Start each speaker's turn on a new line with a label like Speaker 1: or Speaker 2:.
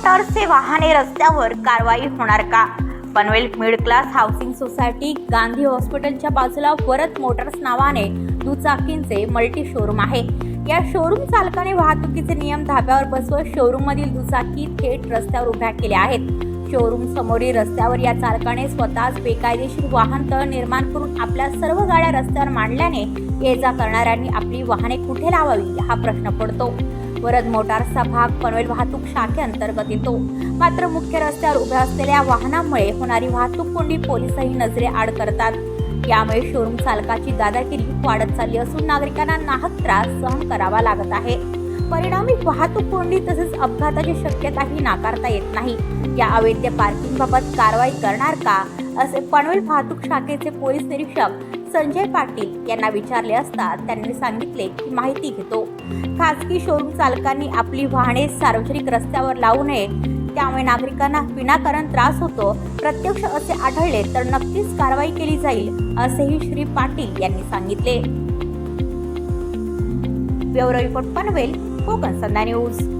Speaker 1: मोटारचे वाहने रस्त्यावर कारवाई होणार का? Panvel mid class housing society Gandhi हॉस्पिटलच्या बाजूला वरत मोटार्स नावाने दुचाकींचे मल्टी शोरूम आहे. या शोरूम चालकाने वाहतुकीचे नियम धाब्यावर बसवत शोरूम मधील दुचाकी थेट रस्त्यावर उभ्या केल्या आहेत. शोरूम समोरील रस्त्यावर या चालकाने स्वतःच बेकायदेशीर वाहन तळ निर्माण करून आपल्या सर्व गाड्या रस्त्यावर मांडल्याने ये जा करणाऱ्यांनी आपली वाहने कुठे लावावी हा प्रश्न पडतो. वरद मोटारचा भाग पनवेल वाहतूक शाखेअंतर्गत येतो. मात्र मुख्य रस्त्यावर उभ्या असलेल्या वाहनामुळे होणारी वाहतूक कोंडी पोलिसही नजरे आड करतात. यामुळे शोरूम चालकाची दादागिरी वाढत चालली असून नागरिकांना नाहक त्रास सहन करावा लागत आहे. परिणामी वाहतूक कोंडी तसेच अपघाताची शक्यताही नाकारता येत नाही. या अवैध पार्किंगबाबत कारवाई करणार का? असे पनवेल वाहतूक शाखेचे पोलीस निरीक्षक संजय पाटील यांना विचारले असता त्यांनी सांगितले की माहिती घेतो. खासगी शोरूम चालकांनी आपली वाहने सार्वजनिक रस्त्यावर लावू नये. त्यामुळे नागरिकांना विनाकारण त्रास होतो. प्रत्यक्ष असे आढळले तर नक्कीच कारवाई केली जाईल असेही श्री पाटील यांनी सांगितले. Bureau report Panvel Konkan Sandha news.